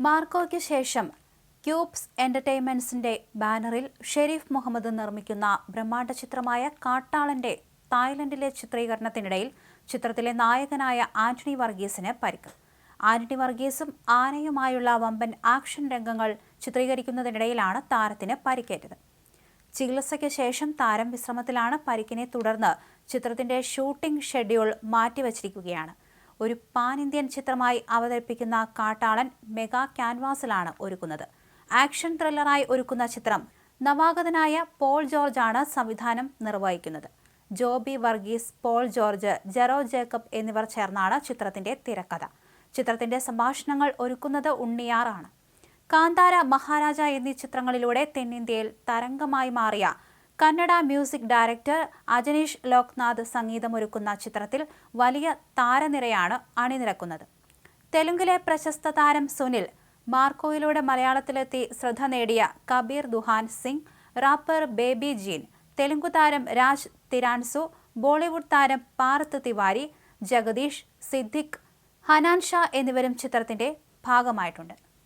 മാർക്കോയ്ക്ക് ശേഷം ക്യൂബ്സ് എന്റർടൈൻമെന്റ്സിന്റെ ബാനറിൽ ഷെരീഫ് മുഹമ്മദ് നിർമ്മിക്കുന്ന ബ്രഹ്മാണ്ഡ ചിത്രമായ കാട്ടാളന്റെ തായ്ലൻഡിലെ ചിത്രീകരണത്തിനിടയിൽ ചിത്രത്തിലെ നായകനായ ആന്റണി വർഗീസിന് പരിക്ക്. ആന്റണി വർഗീസും ആനയുമായുള്ള വമ്പൻ ആക്ഷൻ രംഗങ്ങൾ ചിത്രീകരിക്കുന്നതിനിടയിലാണ് താരത്തിന് പരിക്കേറ്റത്. ചികിത്സയ്ക്ക് ശേഷം താരം വിശ്രമത്തിലാണ് പരിക്കിനെ തുടർന്ന് ചിത്രത്തിന്റെ ഷൂട്ടിംഗ് ഷെഡ്യൂൾ മാറ്റിവച്ചിരിക്കുകയാണ്. ഒരു പാൻ ഇന്ത്യൻ ചിത്രമായി അവതരിപ്പിക്കുന്ന കാട്ടാളൻ മെഗാ ക്യാൻവാസിലാണ് ഒരുക്കുന്നത്. ആക്ഷൻ ത്രില്ലറായി ഒരുക്കുന്ന ചിത്രം നവാഗതനായ പോൾ ജോർജാണ് സംവിധാനം നിർവഹിക്കുന്നത്. Joby Varghese Paul George Jero Jacob എന്നിവർ ചേർന്നാണ് ചിത്രത്തിന്റെ തിരക്കഥ. ചിത്രത്തിന്റെ സംഭാഷണങ്ങൾ ഒരുക്കുന്നത് ഉണ്ണിയാറാണ്. കാന്താര മഹാരാജ എന്നീ ചിത്രങ്ങളിലൂടെ തെന്നിന്ത്യയിൽ തരംഗമായി മാറിയ കന്നഡ മ്യൂസിക് ഡയറക്ടർ അജനീഷ് ലോക്നാഥ് സംഗീതമൊരുക്കുന്ന ചിത്രത്തിൽ വലിയ താരനിരയാണ് അണിനിരക്കുന്നത്. തെലുങ്കിലെ പ്രശസ്ത താരം സുനിൽ മാർക്കോയിലൂടെ മലയാളത്തിലെത്തി ശ്രദ്ധ നേടിയ Kabir Duhan Singh rapper Baby Jean Telugu താരം രാജ് തിരാൻസു ബോളിവുഡ് താരം പാർത്ത് തിവാരി ജഗദീഷ് സിദ്ദിഖ് ഹനാൻ ഷാ എന്നിവരും ചിത്രത്തിന്റെ ഭാഗമായിട്ടുണ്ട്.